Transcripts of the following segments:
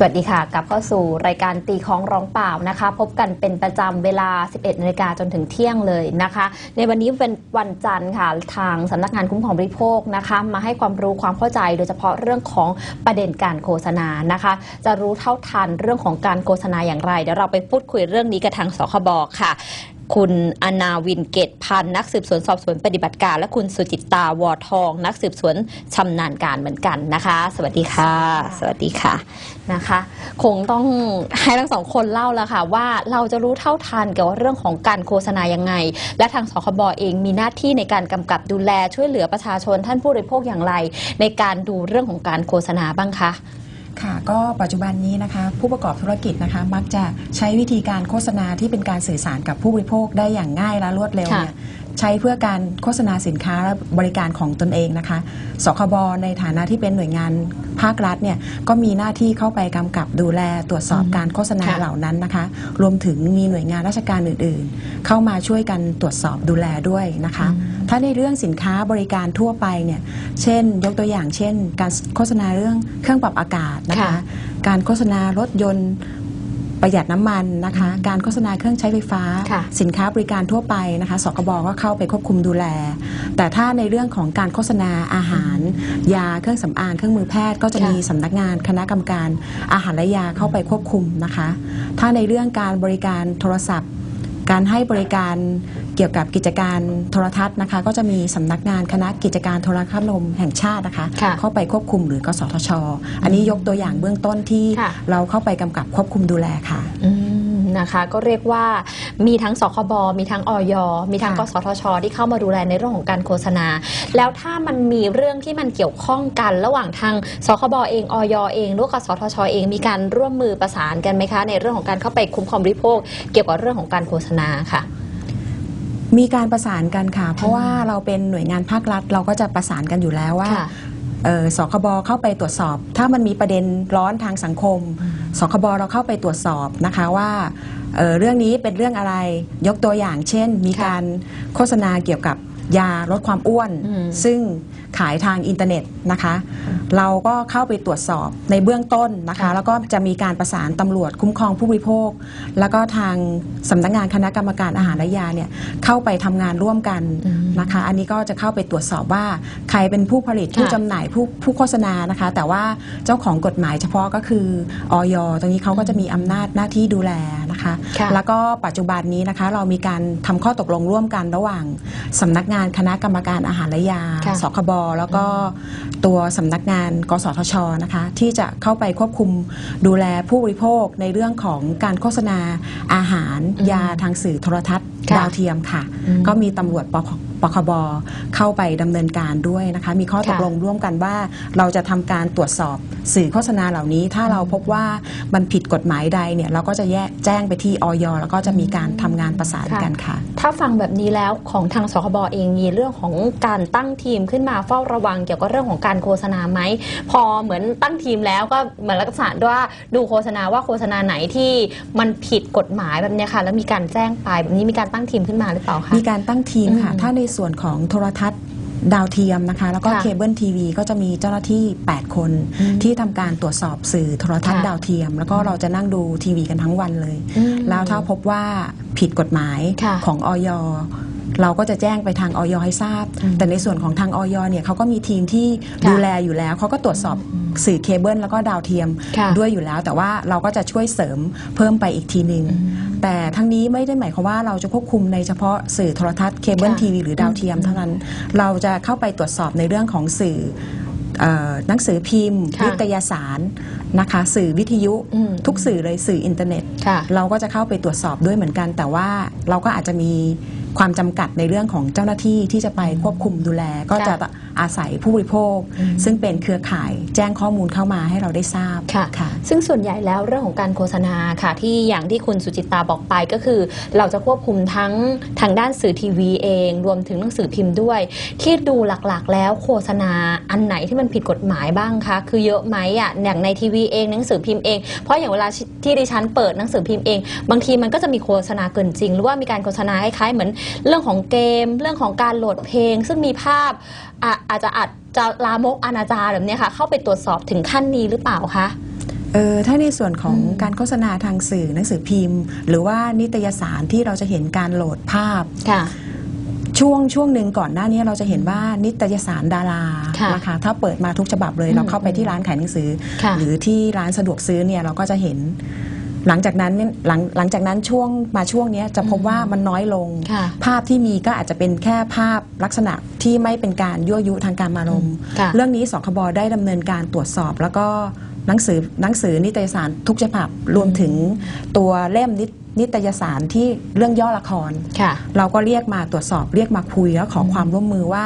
สวัสดีค่ะ กลับเข้าสู่รายการตีของร้องเปล่านะคะ พบกันเป็นประจำเวลา 11นาฬิกาจนถึงเที่ยงเลยนะคะ ในวันนี้เป็นวันจันทร์ค่ะ ทางสำนักงานคุ้มครองบริโภคนะคะ มาให้ความรู้ความเข้าใจโดยเฉพาะเรื่องของประเด็นการโฆษณานะคะ จะรู้เท่าทันเรื่องของการโฆษณาอย่างไร เดี๋ยวเราไปพูดคุยเรื่องนี้กับทางสคบค่ะ คุณอนาวินเกตพันธ์นักสืบสวนสอบสวนปฏิบัติการ และคุณสุจิตตาวอทอง นักสืบสวนชำนาญการเหมือนกันนะคะ สวัสดีค่ะ สวัสดีค่ะนะคะ คงต้องให้ทั้งสองคนเล่าแล้วค่ะ ว่าเราจะรู้เท่าทันเกี่ยวกับเรื่องของการโฆษณายังไง และทางสคบเองมีหน้าที่ในการกำกับดูแลช่วยเหลือประชาชนท่านผู้บริโภคอย่างไร ในการดูเรื่องของการโฆษณาบ้างคะ ค่ะก็ปัจจุบันนี้นะคะ ผู้ประกอบธุรกิจนะคะมักจะใช้วิธีการโฆษณาที่เป็นการสื่อสารกับผู้บริโภคได้อย่างง่ายและรวดเร็วเนี่ย ใช้เพื่อการโฆษณาสินค้าและบริการของตนเองนะคะ สคบในฐานะที่เป็นหน่วยงานภาครัฐเนี่ยก็มีหน้าที่เข้าไปกำกับดูแลตรวจสอบอืมการโฆษณาค่ะเหล่านั้นนะคะ รวมถึงมีหน่วยงานราชการอื่นๆ เข้ามาช่วยกันตรวจสอบดูแลด้วยนะคะ ถ้าในเรื่องสินค้าบริการทั่วไปเนี่ยเช่น ยกตัวอย่างเช่น การโฆษณาเรื่องเครื่องปรับอากาศนะคะค่ะการโฆษณารถยนต์ ประหยัดน้ำมันนะคะ การโฆษณาเครื่องใช้ไฟฟ้า ค่ะสินค้าบริการทั่วไปนะคะสกบก็เข้าไปควบคุมดูแล แต่ถ้าในเรื่องของการโฆษณาอาหาร ยาเครื่องสำอางเครื่องมือแพทย์ก็จะค่ะ มีสำนักงานคณะกรรมการอาหารและยาเข้าไปควบคุมนะคะ ถ้าในเรื่องการบริการโทรศัพท์ การให้บริการเกี่ยวกับกิจการโทรทัศน์นะคะ ก็จะมีสำนักงานคณะกิจการโทรคมนาคมแห่งชาตินะคะค่ะเข้าไปควบคุมหรือกสทช อันนี้ยกตัวอย่างเบื้องต้นที่ค่ะเราเข้าไปกำกับควบคุมดูแลค่ะอืม นะคะ ก็เรียกว่ามีทั้งสคบมีทั้งออยมีทั้งกค่ะสทช ที่เข้ามาดูแลในเรื่องของการโฆษณา แล้วถ้ามันมีเรื่องที่มันเกี่ยวข้องกัน ระหว่างทางสคบเองออยเองหรือว่ากสทช เองมีการร่วมมือประสานกันไหมคะ ในเรื่องของการเข้าไปคุ้มครองบริโภค เกี่ยวกับเรื่องของการโฆษณาค่ะมีการประสานกันค่ะ เพราะว่าเราเป็นหน่วยงานภาครัฐ เราก็จะประสานกันอยู่แล้วว่าค่ะเอ่อ สคบเข้าไปตรวจสอบ ถ้ามันมีประเด็นร้อนทางสังคมสคบเราเข้าไปตรวจสอบนะคะว่าเอ่อเรื่องนี้เป็นเรื่องอะไรยกตัวอย่าง เช่น มีค่ะการโฆษณาเกี่ยวกับยาลดความอ้วนอืมซึ่ง ขายทางอินเทอร์เน็ตนะคะ เราก็เข้าไปตรวจสอบในเบื้องต้นนะคะค่ะแล้วก็จะมีการประสานตำรวจคุ้มครองผู้บริโภค แล้วก็ทางสำนักงานคณะกรรมการอาหารและยาเนี่ยเข้าไปทำงานร่วมกันอืมนะคะ อันนี้ก็จะเข้าไปตรวจสอบว่าใครเป็นผู้ผลิตผู้ค่ะจำหน่ายผู้ผู้โฆษณานะคะ แต่ว่าเจ้าของกฎหมายเฉพาะก็คือออยตรงนี้เขาก็จะมีอำนาจหน้าที่ดูแลนะคะค่ะแล้วก็ปัจจุบันนี้นะคะเรามีการทำข้อตกลงร่วมกันระหว่างสำนักงานคณะกรรมการอาหารและยาค่ะสคบ แล้วก็ตัวสำนักงานกสทชนะคะ ที่จะเข้าไปควบคุมดูแลผู้บริโภคในเรื่องของการโฆษณาอาหารอืมยาทางสื่อโทรทัศน์ค่ะดาวเทียมค่ะอืมก็มีตำรวจปค ปคบเข้าไปดำเนินการด้วยนะคะมีข้อตกค่ะลงร่วมกันว่า เราจะทำการตรวจสอบสื่อโฆษณาเหล่านี้ ถ้าเราพบว่ามันผิดกฎหมายใดเนี่ยเราก็จะแยกแจ้งไปที่ออยแล้วก็จะมีการทำงานประสานกันค่ะ ถ้าฟังแบบนี้แล้วของทางสคบเองมีเรื่องของการตั้งทีมขึ้นมาเฝ้าระวังเกี่ยวกับเรื่องของการโฆษณาไหม พอเหมือนตั้งทีมแล้วก็เหมือนลักษณะว่าดูโฆษณาว่าโฆษณาไหนที่มันผิดกฎหมายแบบเนี้ยค่ะ แล้วมีการแจ้งไปแบบนี้มีการตั้งทีมขึ้นมาหรือเปล่าคะ มีการตั้งทีมค่ะ อืม ถ้าในส่วนของโทรทัศน์ดาวเทียมนะคะ แล้วก็ค่ะเคเบิลทีวีก็จะมีเจ้าหน้าที่ 8 คนอืมที่ทำการตรวจสอบสื่อโทรทัศน์ค่ะดาวเทียม แล้วก็เราจะนั่งดูทีวีกันทั้งวันเลยอืมแล้วถ้าพบว่าผิดกฎหมายค่ะของออย เราก็จะแจ้งไปทางออยให้ทราบอืมแต่ในส่วนของทางออยเนี่ยเขาก็มีทีมที่ค่ะดูแลอยู่แล้ว เขาก็ตรวจสอบสื่อเคเบิลแล้วก็ดาวเทียมค่ะด้วยอยู่แล้ว แต่ว่าเราก็จะช่วยเสริมเพิ่มไปอีกทีหนึ่งแต่ทั้งนี้ไม่ได้หมายความว่าเราจะควบคุมในเฉพาะสื่อโทรทัศน์เคเบิลค่ะทีวีหรือดาวเทียมเท่านั้น เราจะเข้าไปตรวจสอบในเรื่องของสื่อ เอ่อหนังสือพิมพ์ค่ะนิตยสารนะคะ สื่อวิทยุอืมทุกสื่อเลยสื่ออินเทอร์เน็ต ค่ะ เราก็จะเข้าไปตรวจสอบด้วยเหมือนกัน แต่ว่าเราก็อาจจะมีความจำกัดในเรื่องของเจ้าหน้าที่ที่จะไปควบคุมดูแล ก็จะ อาศัยผู้บริโภคอืมซึ่งเป็นเครือข่ายแจ้งข้อมูลเข้ามาให้เราได้ทราบค่ะค่ะ ซึ่งส่วนใหญ่แล้วเรื่องของการโฆษณาค่ะ ที่อย่างที่คุณสุจิตาบอกไปก็คือ เราจะควบคุมทั้งทางด้านสื่อทีวีเอง รวมถึงหนังสือพิมพ์ด้วย ที่ดูหลักๆ แล้วโฆษณาอันไหนที่มันผิดกฎหมายบ้างคะคือเยอะไหมอะอย่างในทีวีเองหนังสือพิมพ์เองเพราะอย่างเวลาที่ดิฉันเปิดหนังสือพิมพ์เอง บางทีมันก็จะมีโฆษณาเกินจริง หรือว่ามีการโฆษณาคล้ายๆเหมือนเรื่องของเกม เรื่องของการโหลดเพลง ซึ่งมีภาพอะอาจจะอาจจะลามกอนาจารแบบเนี้ยค่ะเข้าไปตรวจสอบถึงขั้นนี้หรือเปล่าคะเออถ้าในส่วนของอืมการโฆษณาทางสื่อหนังสือพิมพ์ หรือว่านิตยสารที่เราจะเห็นการโหลดภาพค่ะช่วงช่วงหนึ่งก่อนหน้านี้เราจะเห็นว่านิตยสารดาราค่ะนะคะถ้าเปิดมาทุกฉบับเลยอืมเราเข้าไปที่ร้านขายหนังสือค่ะหรือที่ร้านสะดวกซื้อเนี่ยเราก็จะเห็น หลังจากนั้นเนี่ยหลังหลังจากนั้นช่วงมาช่วงเนี้ยจะพบว่ามันน้อยลง ค่ะภาพที่มีก็อาจจะเป็นแค่ภาพลักษณะที่ไม่เป็นการยั่วยุทางการมารมณ์ค่ะ เรื่องนี้สคบได้ดำเนินการตรวจสอบ แล้วก็หนังสือหนังสือนิตยสารทุกฉบับรวมถึงตัวเล่มนิตนิตยสารที่เรื่องย่อละคร ค่ะ เราก็เรียกมาตรวจสอบเรียกมาคุยแล้วขอความร่วมมือว่า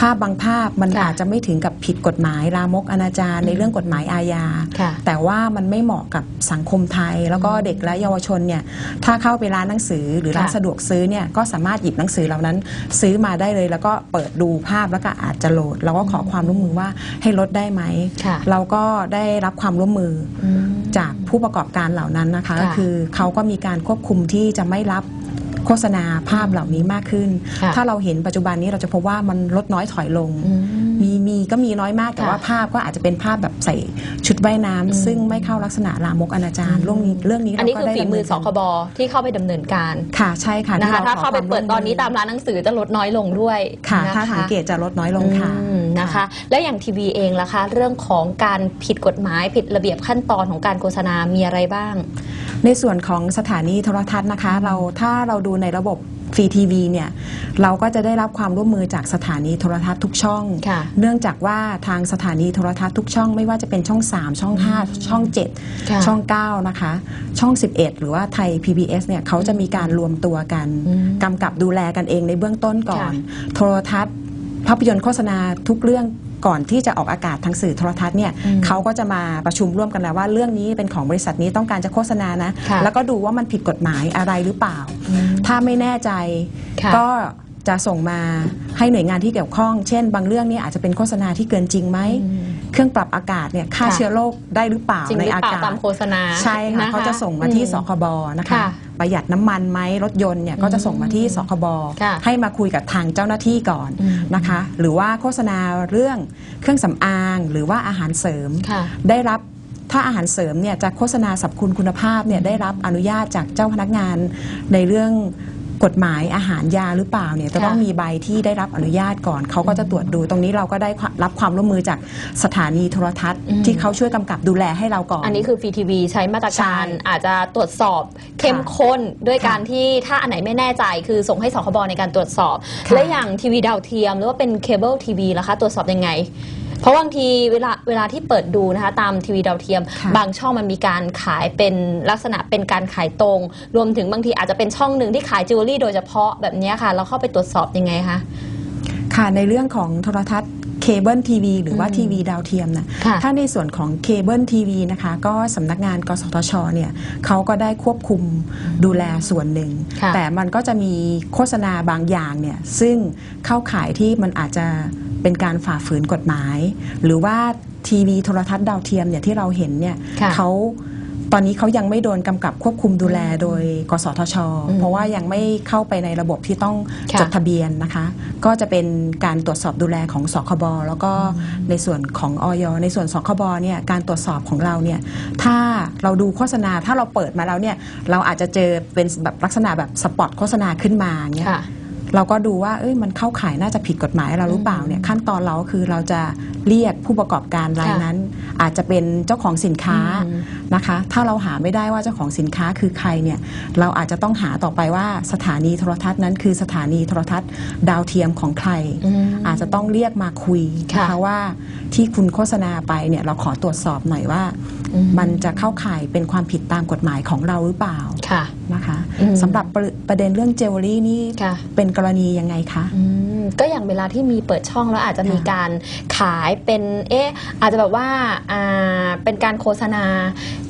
ภาพบางภาพมันค่ะอาจจะไม่ถึงกับผิดกฎหมายลามกอนาจารในเรื่องกฎหมายอาญาค่ะแต่ว่ามันไม่เหมาะกับสังคมไทย แล้วก็เด็กและเยาวชนเนี่ยถ้าเข้าไปร้านหนังสือหรือร้านค่ะสะดวกซื้อเนี่ยก็สามารถหยิบหนังสือเหล่านั้นซื้อมาได้เลย แล้วก็เปิดดูภาพแล้วก็อาจจะโหลด เราก็ขอความร่วมมือว่าให้ลดได้ไหมค่ะเราก็ได้รับความร่วมมืออืมจากผู้ประกอบการเหล่านั้นนะคะค่ะก็คือเขาก็มีการควบคุมที่จะไม่รับ โฆษณาภาพเหล่านี้มากขึ้น ค่ะถ้าเราเห็นปัจจุบันนี้เราจะพบว่ามันลดน้อยถอยลงอืมมีมีก็มีน้อยมากแต่ค่ะว่าภาพก็อาจจะเป็นภาพแบบใส่ชุดว่ายน้ำอืมซึ่งไม่เข้าลักษณะลามกอนาจารเรื่องนี้เรื่องนี้อันนี้เราคือก็ได้ฝีมือดำสเนินคบที่เข้าไปดำเนินการค่ะใช่ค่ะนะคะ ที่รถ้าขอเข้าไปควเปิดตอนนี้ร่วตามร้านหนังสือจะลดน้อยลงด้วยค่ะ นถ้าสังเกตจะลดน้อยลงค่ะ อืมนะคะ แล้วอย่างทีวีเองล่ะคะ เรื่องของการผิดกฎหมายผิดระเบียบขั้นตอนของการโฆษณามีอะไรบ้าง ในส่วนของสถานีโทรทัศน์นะคะ เราถ้าเราดูในระบบฟรีทีวีเนี่ยเราก็จะได้รับความร่วมมือจากสถานีโทรทัศน์ทุกช่องค่ะเนื่องจากว่าทางสถานีโทรทัศน์ทุกช่อง ไม่ว่าจะเป็นช่อง 3 ช่อง 5 ช่องค่ะ7ช่อง 9 นะคะ ช่อง 11 หรือว่าไทย PBS เนี่ยเขาจะมีการรวมตัวกันอืมกำกับดูแลกันเองในเบื้องต้นก่อนค่ะโทรทัศน์ภาพยนตร์โฆษณาทุกเรื่อง ก่อนที่จะออกอากาศทางสื่อโทรทัศน์เนี่ยอืมเขาก็จะมาประชุมร่วมกันแล้วว่าเรื่องนี้เป็นของบริษัทนี้ต้องการจะโฆษณานะค่ะแล้วก็ดูว่ามันผิดกฎหมายอะไรหรือเปล่า ถ้าไม่แน่ใจค่ะก็จะส่งมาให้หน่วยงานที่เกี่ยวข้อง เช่น บางเรื่องเนี่ยอาจจะเป็นโฆษณาที่เกินจริงไหมอืมเครื่องปรับอากาศเนี่ยฆ่าค่ะเชื้อโรคได้หรือเปล่าจริงหในรืออาเปล่ากาศตามโฆษณา ใช่ค่ะนเขาจะส่งมาที่อืสคบนะคะค่ะ ประหยัดน้ำมันไหมรถยนต์เนี่ยก็จะส่งมาที่สคบค่ะให้มาคุยกับทางเจ้าหน้าที่ก่อนอืมนะคะ หรือว่าโฆษณาเรื่องเครื่องสำอาง หรือว่าอาหารเสริม ค่ะได้รับถ้าอาหารเสริมเนี่ยจะโฆษณาสรรพคุณคุณภาพเนี่ยได้รับอนุญาตจากเจ้าพนักงานในเรื่อง กฎหมายอาหารยาหรือเปล่าเนี่ยจะค่ะต้องมีใบที่ได้รับอนุญาตก่อน เขาก็จะตรวจดูตรงนี้เราก็ได้รับความร่วมมือจากสถานีโทรทัศน์อืมที่เขาช่วยกำกับดูแลให้เราก่อน อันนี้คือฟรีทีวีใช้มาตรการใช่อาจจะตรวจสอบเข้มข้นด้วยการที่ถ้าอันไหนไม่แน่ใจ คือส่งให้สคบในการตรวจสอบค่ะและอย่างทีวีดาวเทียมหรือว่าเป็นเคเบิลทีวีล่ะคะตรวจสอบยังไง เพราะบางทีเวลาเวลาที่เปิดดูนะคะตามทีวีดาวเทียม ค่ะบางช่องมันมีการขายเป็นลักษณะเป็นการขายตรง รวมถึงบางทีอาจจะเป็นช่องหนึ่งที่ขายจิวเวลรี่โดยเฉพาะแบบเนี้ยค่ะ เราเข้าไปตรวจสอบยังไงคะ ค่ะในเรื่องของโทรทัศน์เคเบิลทีวีหรือว่าอืมทีวีดาวเทียมนะค่ะถ้าในส่วนของเคเบิลทีวีนะคะ ก็สำนักงาน กสทชเนี่ยเขาก็ได้ควบคุมดูแลส่วนหนึ่ง ค่ะแต่มันก็จะมีโฆษณาบางอย่างเนี่ยซึ่งเข้าข่ายที่มันอาจจะ เป็นการฝ่าฝืนกฎหมาย หรือว่าทีวีโทรทัศน์ดาวเทียมเนี่ยที่เราเห็นเนี่ยค่ะเขาตอนนี้เขายังไม่โดนกำกับควบคุมดูแลโดย กสทช อืมเพราะว่ายังไม่เข้าไปในระบบที่ต้องค่ะจดทะเบียนนะคะ ก็จะเป็นการตรวจสอบดูแลของสคบแล้วก็ในส่วนของออยในส่วนสคบเนี่ยการตรวจสอบของเราเนี่ยถ้าเราดูโฆษณาถ้าเราเปิดมาแล้วเนี่ยเราอาจจะเจอเป็นแบบลักษณะแบบสปอตโฆษณาขึ้นมาเงี้ยค่ะ เราก็ดูว่าเอ้ยมันเข้าข่ายน่าจะผิดกฎหมายเราหรือเปล่าเนี่ยขั้นตอนเราก็คือเราจะเรียกผู้ประกอบการรายค่ะนั้น อาจจะเป็นเจ้าของสินค้าอืมนะคะ ถ้าเราหาไม่ได้ว่าเจ้าของสินค้าคือใครเนี่ยเราอาจจะต้องหาต่อไปว่าสถานีโทรทัศน์นั้น คือสถานีโทรทัศน์ดาวเทียมของใครอืมอาจจะต้องเรียกมาคุยนะค่ะคะว่าที่คุณโฆษณาไปเนี่ยเราขอตรวจสอบหน่อยว่าอืมมันจะเข้าข่ายเป็นความผิดตามกฎหมายของเราหรือเปล่าค่ะนะคะอืมสำหรับประประเด็นเรื่องเจวเวลรี่นี่ค่ะเป็นกรณียังไงคะอืม ก็อย่างเวลาที่มีเปิดช่องแล้วอาจจะมีค่ะการขายเป็นเอ๊ะอาจจะแบบว่าอ่าเป็นการโฆษณา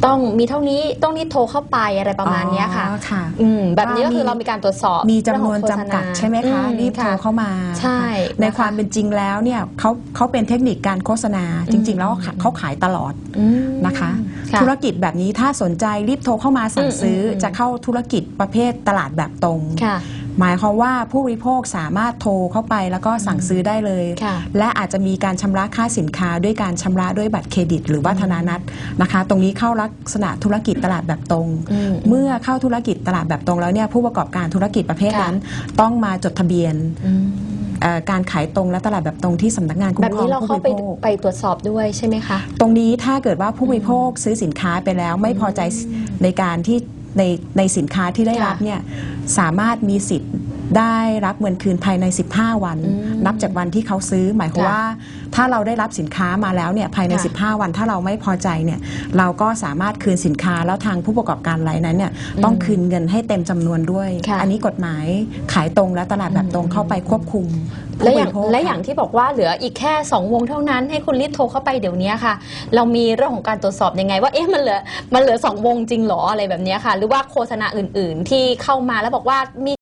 ต้องมีเท่านี้ต้องรีบโทรเข้าไปอะไรประมาณเนี้ยค่ะอ๋อค่ะ อืมแบบนี้ก็คือว่ามีเรามีการตรวจสอบมีจำนวนเรื่องของโฆษจำกัดณาใช่ไหมคะอืรีบโทรเข้ามา ใช่ ในนะคะความเป็นจริงแล้วเนี่ยเขาเขาเป็นเทคนิคการโฆษณาจริง ๆ แล้วเขาเขาขายตลอดอืมนะคะค่ะธุรกิจแบบนี้ถ้าสนใจรีบโทรเข้ามาสั่งอืมซื้ออมจะเข้าธุรกิจประเภทตลาดแบบตรง ค่ะ หมายความว่าผู้บริโภคสามารถโทรเข้าไปแล้วก็สั่งซื้อได้เลย ค่ะ และอาจจะมีการชำระค่าสินค้าด้วยการชำระด้วยบัตรเครดิต หรือว่าธนานัตนะคะ ตรงนี้เข้าลักษณะธุรกิจตลาดแบบตรง อืมเมื่อเข้าธุรกิจตลาดแบบตรงแล้วเนี่ยผู้ประกอบการธุรกิจประเภทค่ะนั้น ต้องมาจดทะเบียนอืมเอ่อการขายตรงและตลาดแบบตรงที่สำนักงานคุ้แบมบครอนี้งเราผู้เข้าบไปริโภค ไปตรวจสอบด้วยใช่ไหมคะ ตรงนี้ถ้าเกิดว่าผู้บริโภคซื้อสินค้าไปแล้วไม่พอใจในการที่ ในในสินค้าที่ได้รับเนี่ยสามารถมีสิทธิ์ ได้รับเงินคืนภายใน 15 วันอืมนับจากวันที่เขาซื้อ หมายความค่ะว่า ถ้าเราได้รับสินค้ามาแล้วเนี่ยภายในค่ะ15 วัน ถ้าเราไม่พอใจเนี่ยเราก็สามารถคืนสินค้าแล้วทางผู้ประกอบการรายนั้นเนี่ยต้องคืนเงินให้เต็มจำนวนด้วยค่ะอันนี้กฎหมายขายตรงและตลาดแบบตรงเข้าไปควบคุมผู้และบอย่างริโภคและค่ะอย่างที่บอกว่าเหลืออีกแค่ 2 วงเท่านั้น ให้คุณรีบโทรเข้าไปเดี๋ยวนี้ค่ะ เรามีเรื่องของการตรวจสอบยังไง ว่าเอ๊ะมันเหลือมันเหลือ 2 วงจริงเหรออะไรแบบนี้ค่ะ หรือว่าโฆษณาอื่น ๆ ที่เข้ามาแล้วบอกว่ามี